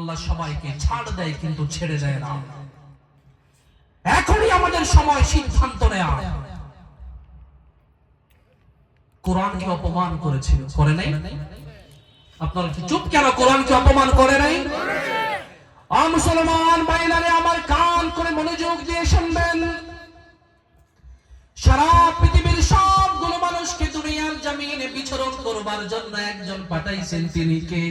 আল্লাহ সবাইকে ছাড় দেয়, কিন্তু ছেড়ে দেয় না। এখনই আমাদের সময় সিদ্ধান্ত নেয়া। কোরআনকে অপমান করেছিল, করে নাই? আপনারা কি চুপ কেন কোরআনকে অপমান করে নাই? মুসলমান বাইলারে আমার কান করে মনোযোগ দিয়ে শুনবেন। সারা বিচরণ করবার জন্য একজন পাঠাইছেন তিনি কে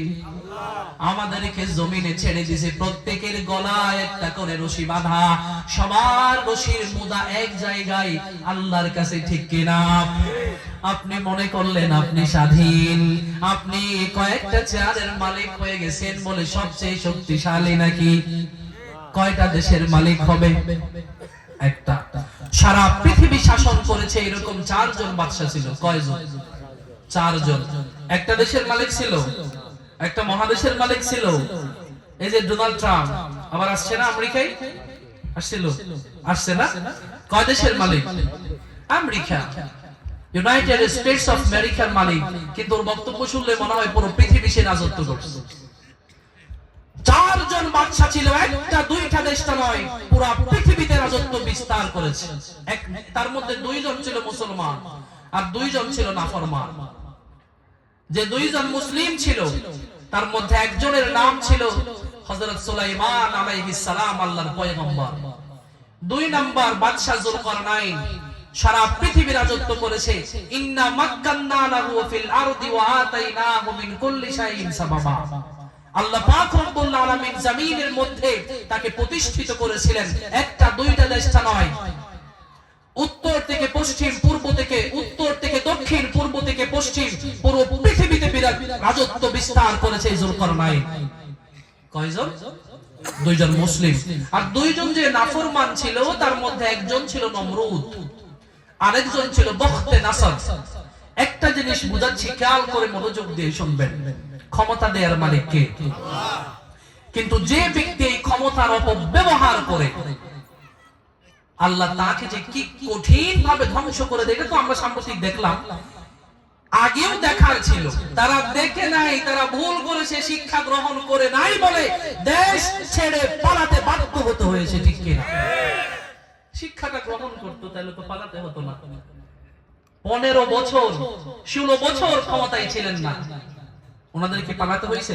আমাদেরকে জমিনে ছেড়ে দিয়েছে প্রত্যেকের গলায় একটা করে রশি বাঁধা। সবার রশির মুদা এক জায়গায়, আল্লাহর কাছে ঠিক কিনা? আপনি মনে করলেন আপনি স্বাধীন। আপনি কয়েকটা চেয়ারের মালিক হয়ে গেছেন বলে সবচেয়ে শক্তিশালী নাকি? কয়টা দেশের মালিক হবে? একটা। সারা পৃথিবী শাসন করেছে, এরকম চারজন বাদশা ছিল। কয়জন? চারজন। একটা দেশের মালিক ছিল, একটা মহাদেশের মালিক ছিল। এই যে ডোনাল্ড ট্রাম্প, আবার আসছে না আমেরিকায়? আসছিল। আসছে না? কয় দেশের মালিক? আমেরিকা। ইউনাইটেড স্টেটস অফ আমেরিকার মালিক। কিন্তু ওর বক্তব্য শুনলে মনে হয় পুরো পৃথিবী সে রাজত্ব করছে। চারজন বাদশা ছিল, একটা দুইটা দেশটা নয়, পুরা পৃথিবীতে রাজত্ব বিস্তার করেছে। এক তার মধ্যে দুইজন ছিল মুসলমান, আর দুইজন ছিল নাফরমান। যে দুইজন মুসলিম ছিল, তার মধ্যে একজনের নাম ছিল হযরত সুলাইমান আলাইহিস সালাম, আল্লাহর পয়গম্বর। দুই নাম্বার বাদশা জুলকারনাইন সারা পৃথিবী রাজত্ব করেছে। ইন্না মাক্কান্না লাহু ফিল আরদি ওয়া আতাইনাহু মিন কুল্লি শাইইন সাবাবা। আল্লাহ পাক রব্বুল আলামিন জমিনের মধ্যে তাকে প্রতিষ্ঠিত করেছিলেন। একটা, দুইটা দেশটা নয়। উত্তর থেকে পশ্চিম, পূর্ব থেকে উত্তর থেকে দক্ষিণ বিস্তার করেছে এই জুলকারনাইন কয়জন? দুইজন মুসলিম। আর দুইজন যে নাফরমান ছিল, তার মধ্যে একজন ছিল নমরুদ, আরেকজন ছিল বখতে নাসর। একটা জিনিস বুঝাচ্ছি, খেয়াল করে মনোযোগ দিয়ে শুনবেন। ক্ষমতা দেওয়ার মালিক কে? কিন্তু যে ব্যক্তি এই ক্ষমতার অপব্যবহার করে, আল্লাহ তাকে যে কি কঠিন ভাবে ধ্বংস করে দেয় তো আমরা সাম্প্রতিক দেখলাম। আগেও দেখার ছিল। তারা দেখে নাই, তারা ভুল করেছে, শিক্ষা গ্রহণ করে নাই বলে দেশ ছেড়ে পালাতে বাধ্য হতে হয়েছে, ঠিক কিনা? শিক্ষাটা গ্রহণ করতো, তাহলে তো পালাতে হতো না। পনেরো বছর, ষোলো বছর ক্ষমতায় ছিলেন না। ওনাদেরকে পালাতে হয়েছে?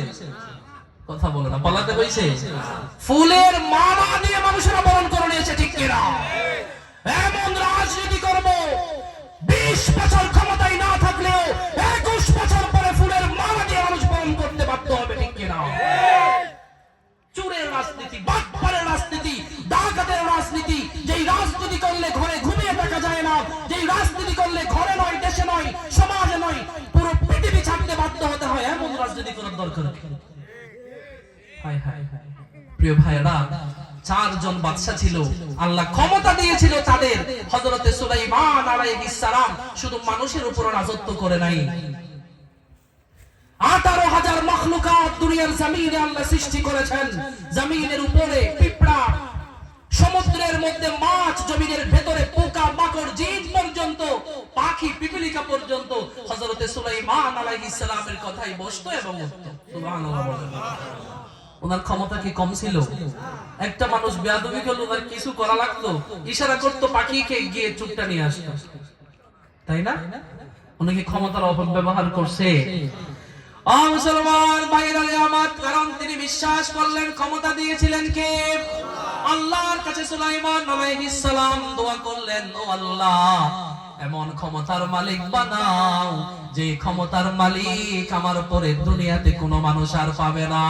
কথা বলো না, পালাতে হয়েছে? ফুলের মালা দিয়ে মানুষেরা বরণ করে নিয়েছে, ঠিক কিনা? এমন রাজনীতি করব, বিশ বছর হবে ঠিক কিনা? চুরের রাজনীতি রাজনীতি, ডাকাতের রাজনীতি, যেই রাজনীতি করলে ঘরে ঘুমিয়ে থাকা যায় না, যেই রাজনীতি করলে ঘরে নয়, দেশে নয়, সমাজে নয়, পুরো পৃথিবী বাধ্য হতে হয়, এমন রাজনীতি করার দরকার। প্রিয় ভাইরা চারজন বাদশা ছিল, আল্লাহ ক্ষমতা দিয়েছিল তাদের, হযরতে সুলাইমান শুধু মানুষের উপর রাজত্ব করে নাই। হাজার মখলুকাত দুনিয়ার জমিনে আল্লাহ সৃষ্টি করেছেন। জমিনের উপরে পিঁপড়া, সমুদ্রের মধ্যে মাছ, জমিনের ভেতরে পোকা, মাকড়, জিন পর্যন্ত, পাখি, পিপিলিকা পর্যন্ত। হযরতে সুলাইমান আলাইহিস সালামের কথাই বসতো এবং উঠতো। সুবহানাল্লাহ ওনার ক্ষমতা কি কম ছিল? একটা মানুষ বেয়াদবি করলে ওনার কিছু করা লাগতো? ইশারা করতো পাখিকে গিয়ে চুপটা নিয়ে আসতো। তাই না? উনি কি ক্ষমতার অপব্যবহার করছে? বিশ্বাস করলেন, ক্ষমতা দিয়েছিলেন কে? আল্লাহর কাছে সুলাইমান আলাইহিস দোয়া করলেন, ও আল্লাহ, এমন ক্ষমতার মালিক বানাও, যে ক্ষমতার মালিক আমার উপরে দুনিয়াতে কোনো মানুষ আর পাবে না।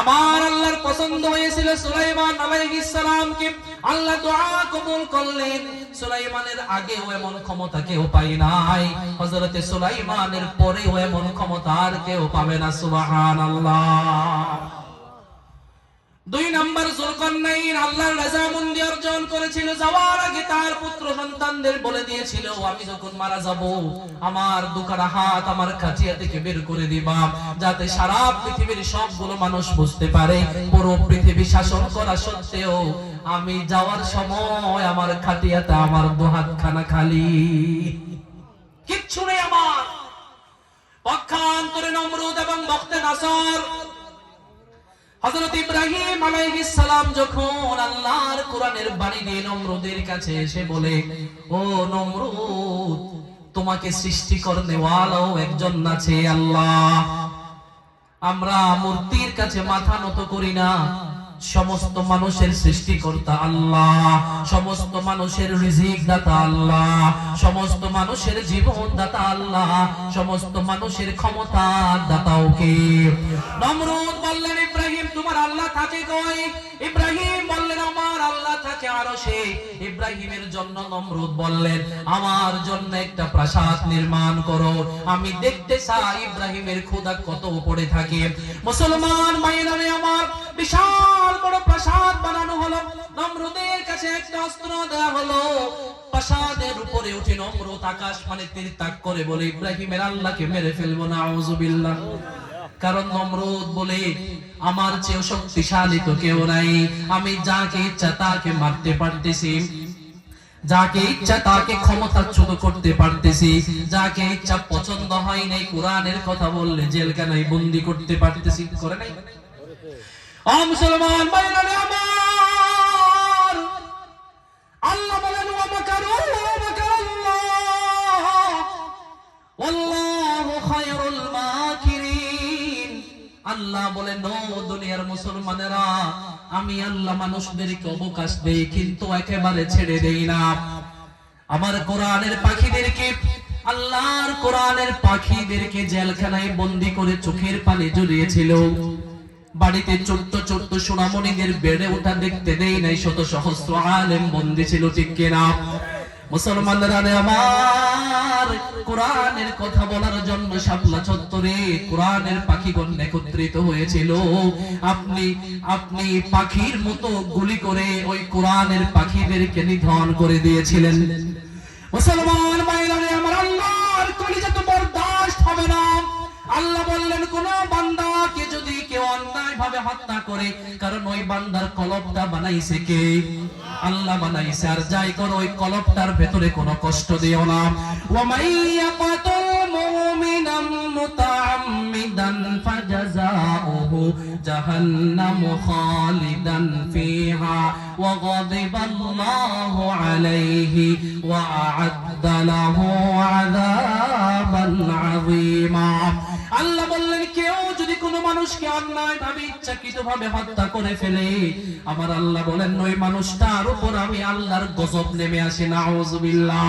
আমার আল্লাহর পছন্দ হয়েছিল সুলাইমান আলাইহিস সালামকে আল্লাহ দোয়া কবুল করলেন। সুলাইমানের আগেও এমন ক্ষমতা কেউ পাই নাই। হযরতে সুলাইমানের পরেও এমন ক্ষমতা আর কেউ পাবে না, সুবহানাল্লাহ। দুই নম্বর জুলকারনাইন আল্লাহর রাজামন্দি অর্জন করেছিল, যাওয়ার আগে তার পুত্র সন্তানদের বলে দিয়েছিল আমি যখন মারা যাব, আমার দুখানা হাত আমার খাটিয়া থেকে বের করে দিবা, যাতে সারা পৃথিবীর সবগুলো মানুষ বুঝতে পারে। পুরো পৃথিবী শাসন করা সত্ত্বেও আমি যাওয়ার সময় আমার খাটিয়াটা আমার দুহাত খানা খালি। কিচ্ছু নেই আমার। পক্ষান্তরে নমরুদ এবং বক্তে নাসর। ইব্রাহিম আলাইহিস সালাম যখন আল্লাহর কোরআনের বাণী নিয়ে নমরুদের কাছে এসে বলে, ও নমরুদ, তোমাকে সৃষ্টি করনেওয়ালাও একজন আছে আল্লাহ। আমরা মূর্তির কাছে মাথা নত করি না। সমস্ত মানুষের সৃষ্টিকর্তা আল্লাহ, সমস্ত মানুষের রিজিক দাতা আল্লাহ, সমস্ত মানুষের জীবন দাতা আল্লাহ, সমস্ত মানুষের ক্ষমতা দাতাও কে? নমরুদ বললেন, ইব্রাহিম, তোমার আল্লাহ থাকে কই? ইব্রাহিম বললেন, আমার আল্লাহ থাকে আরশে ইব্রাহিমের জন্য নমরুদ বললেন, আমার জন্য একটা প্রাসাদ নির্মাণ করো। আমি দেখতে চাই ইব্রাহিমের খোদা কত উপরে থাকে। মুসলমান মাইনারে আমার বিশাল মানে কারণ নমরুদ বলে, আমার চেয়ে শক্তিশালী তো কেউ নাই। আমি যাকে ইচ্ছা তাকে মারতে পারতেছি। যাকে ইচ্ছা তাকে ক্ষমতাচ্যুত করতে পারতেছি। যাকে ইচ্ছা পছন্দ হয় নাই, কোরআনের কথা বললে জেলখানায় বন্দি করতে পারতেছি। করে নাই? ও মুসলমান ভাইরারে আমার আল্লাহ বলেন ও দুনিয়ার মুসলমানেরা, আমি আল্লাহ মানুষদেরকে অবকাশ দেই, কিন্তু একেবারে ছেড়ে দেই না। আমার কোরআনের পাখিদেরকে, আল্লাহর কোরআনের পাখিদেরকে জেলখানায় বন্দি করে চোখের পানি জড়িয়েছিল। বাড়িতে ছোট্ট ছোট্ট সোনামণিদের বেড়ে ওঠা দেখতে দেই নাই, শত সহস্র আলেম বন্দি ছিল ঠিক কিনা। মুসলমানরা রে আমার কোরআনের কথা বলার জন্য শাপলা চত্বরে কোরআনের পাখিগণ একত্রিত হয়েছিল। আপনি আপনি পাখির মতো গুলি করে ওই কোরআনের পাখিদেরকে নিধন করে দিয়েছিলেন। মুসলমান ভাইরা আমার আল্লাহর কলিজা তো বরদাস্ত হবে না। আল্লাহ বললেন, কোন বান্দাকে যদি ভাবে হত্যা করে? কারণ ওই বান্দার কলবটা বানাইছে কে? আল্লাহ বানাইছে। আর যাই করো, ওই কলবটার ভেতরে কোনো কষ্ট দিও না। জাহান্নাম খালিদান ফিহা ওয়া গাদিবাল্লাহু আলাইহি ওয়া আ'আদ্দা লাহু আযাবান আযীমা। আল্লাহ বললেন, কেউ যদি কোনো মানুষকে অন্যায় ভাবে ইচ্ছাকৃত ভাবে হত্যা করে ফেলে, আমার আল্লাহ বলেন, ওই মানুষটার উপর আমি আল্লাহর গজব নেমে আসি, নাউজুবিল্লাহ।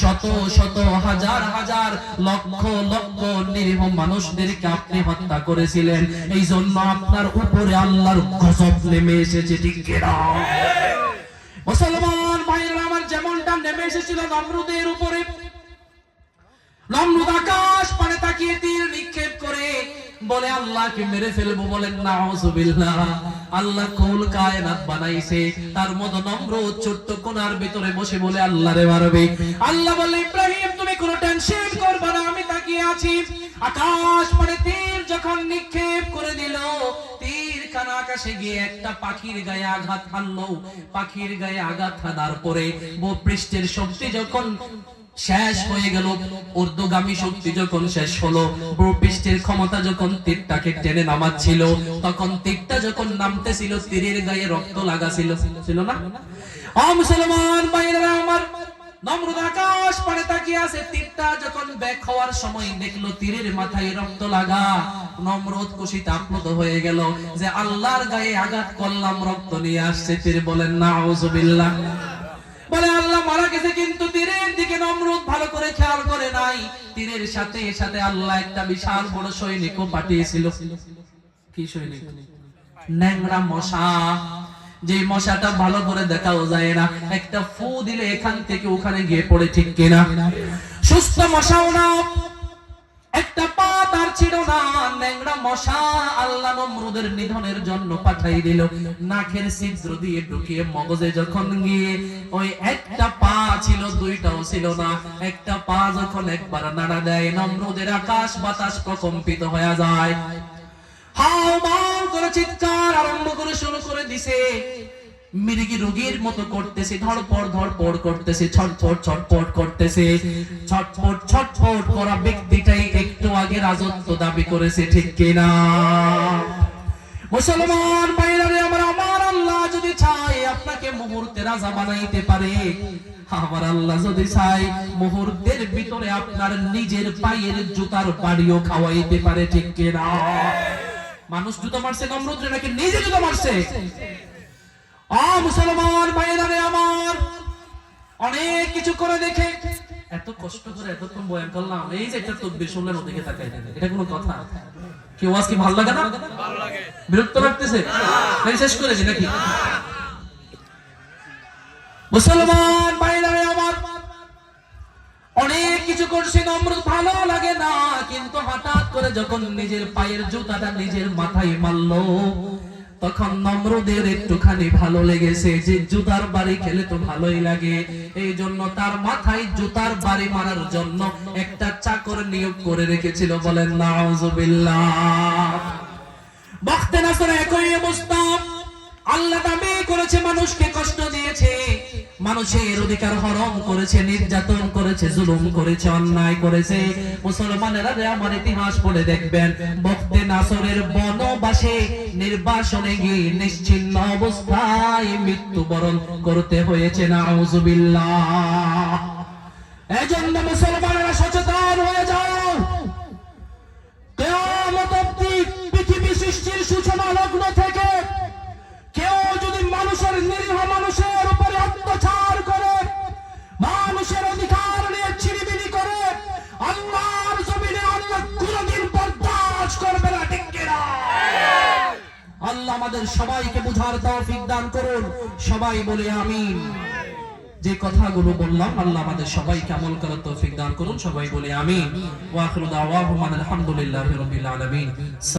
শত শত, হাজার হাজার, লক্ষ লক্ষ নিরীহ মানুষদেরকে আপনি হত্যা করেছিলেন। এই জন্য আপনার উপরে আল্লাহর গজব নেমে এসেছে, ঠিক মুসলমান ভাইরা আমার যেমনটা নেমে এসেছিল, নমরুদের উপরে। নমরুদ আকাশ পানে তাকিয়ে করে বলে আল্লাহকে মেরে ফেলব বলেন, নাউজুবিল্লাহ, আল্লাহ কুল কায়নাত বানাইছে। তার মতো নমরুদ ছোট্ট কোণার ভিতরে বসে বলে আল্লাহরে মারবে। আল্লাহ বলে, ইব্রাহিম, তুমি কোনো টেনশন করবে না, আমি তাকিয়ে আছি। আকাশ পানে তীর যখন নিক্ষেপ করে দিল, তীর খানা আকাশে গিয়ে একটা পাখির গায়ে আঘাত হানলো। পাখির গায়ে আঘাত হানার পরে ভূপৃষ্ঠের শক্তি যখন শেষ হয়ে গেল। ঊর্ধ্বগামী শক্তি যখন শেষ হলো, ভূপৃষ্ঠের ক্ষমতা যখন তীরটাকে টেনে নামাচ্ছিল, তখন তীরটা যখন নামতেছিল, তীরের গায়ে রক্ত লাগা ছিল ছিল না? ও মুসলমান ভাইরা আমার হয়ে আল্লাহর গায়ে আঘাত করলাম, রক্ত নিয়ে আসছে। তীর বলেন না আল্লাহ মারা গেছে কিন্তু তীরের দিকে নমরুদ ভালো করে খেয়াল করে নাই। তীরের সাথে সাথে আল্লাহ একটা বিশাল বড় সৈনিকও পাঠিয়েছিল। কি সৈনিক? ন্যাংরা মশা। যে মশাটা ভালো করে দেখাও যায় না। একটা ফু দিলে এখান থেকে ওখানে গিয়ে পড়ে ঠিক কিনা। সুস্থ মশাও না। একটা পা তার ছিল না। ন্যাংরা মশা আল্লাহ নমরুদের নিধনের জন্য পাঠাই দিল। নাকের ছিদ্র দিয়ে ঢুকিয়ে মগজে যখন গিয়ে ওই একটা পা ছিল, দুইটাও ছিল না। একটা পা যখন একবার নাড়া দেয়, নমরুদের আকাশ বাতাস প্রকম্পিত হয়ে যায়। হাও মাও করে চিৎকার আরম্ভ করে শুরু করে দিছে। মিরিগি রোগীর মতো করতেছে ধড়পড় ধড়পড় করতেছে ছটফট ছটফট করতেছে। ছটফট ছটফট করা ব্যক্তিটাই একটু আগে রাজত্ব দাবি করেছে, ঠিক কিনা? মুসলমান ভাইরারে, আমার আমার আল্লাহ যদি চায়, আপনাকে মুহূর্তে রাজা বানাইতে পারে। আমার আল্লাহ যদি চায়, মুহূর্তের ভিতরে আপনার নিজের পায়ের জুতার বাড়িও খাওয়াইতে পারে, ঠিক কিনা? মানুষ জুতো মারছে, নমরুদ রে নাকি নিজে জুতো মারছে? আ মুসলমান ভাইরারে আমার। অনেক কিছু করে দেখে। এত কষ্ট করে এতক্ষণ বয়ান করলাম এই যে একটা তকবির শুনলেন ওদিকে তাকাই দেন এটা কোনো কথা? কেউ আজকে ভালো লাগে না? বিরক্ত লাগতেছে? নাকি শেষ করেছি নাকি? মুসলমান ভাইরারে আমার। অনেক কিছু করছি নমরুদ ভালো লাগে না। কিন্তু হঠাৎ করে যখন নিজের পায়ের জুতাটা নিজের মাথায় মারলো তখন নম্রদের একটুখানি ভালো লেগেছে, যে জুতার বাড়ি খেলে তো ভালোই লাগে। এই জন্য তার মাথায় জুতার বাড়ি মারার জন্য একটা চাকর নিয়োগ করে রেখেছিল, বলেন, নাউজুবিল্লাহ। বখতে আসলে একই অবস্থা। আল্লাহ দাবি করেছে, মানুষকে কষ্ট দিয়েছে। মানুষের অধিকার হরণ করেছে, নির্যাতন করেছে, জুলুম করেছে, অন্যায় করেছে। মুসলমানেরা আমার ইতিহাস পড়ে দেখবেন বখতে নাসরের বনবাসে নির্বাসনে গিয়ে নিশ্চিন্ন অবস্থায় মৃত্যুবরণ করতে হয়েছে এজন্য মুসলমানেরা সচেতন হয়ে যাও। পৃথিবী সৃষ্টির সূচনা লগ্ন থেকে মানুষের নিরীহ মানুষের উপরে অত্যাচার করে, মানুষের অধিকার নিয়ে ছিনিবিনি করে, আল্লাহর জমিনে আল্লাহ কোনদিন করবে না? আল্লাহ আমাদের সবাইকে বুঝার তৌফিক দান করুন। সবাই বলে আমিন। যে কথাগুলো বললাম, আল্লাহ আমাদের সবাইকে আমল করার তৌফিক দান করুন। সবাই বলে আমিন। ওয়া আখিরু আলহামদুলিল্লাহি রাব্বিল আলামিন।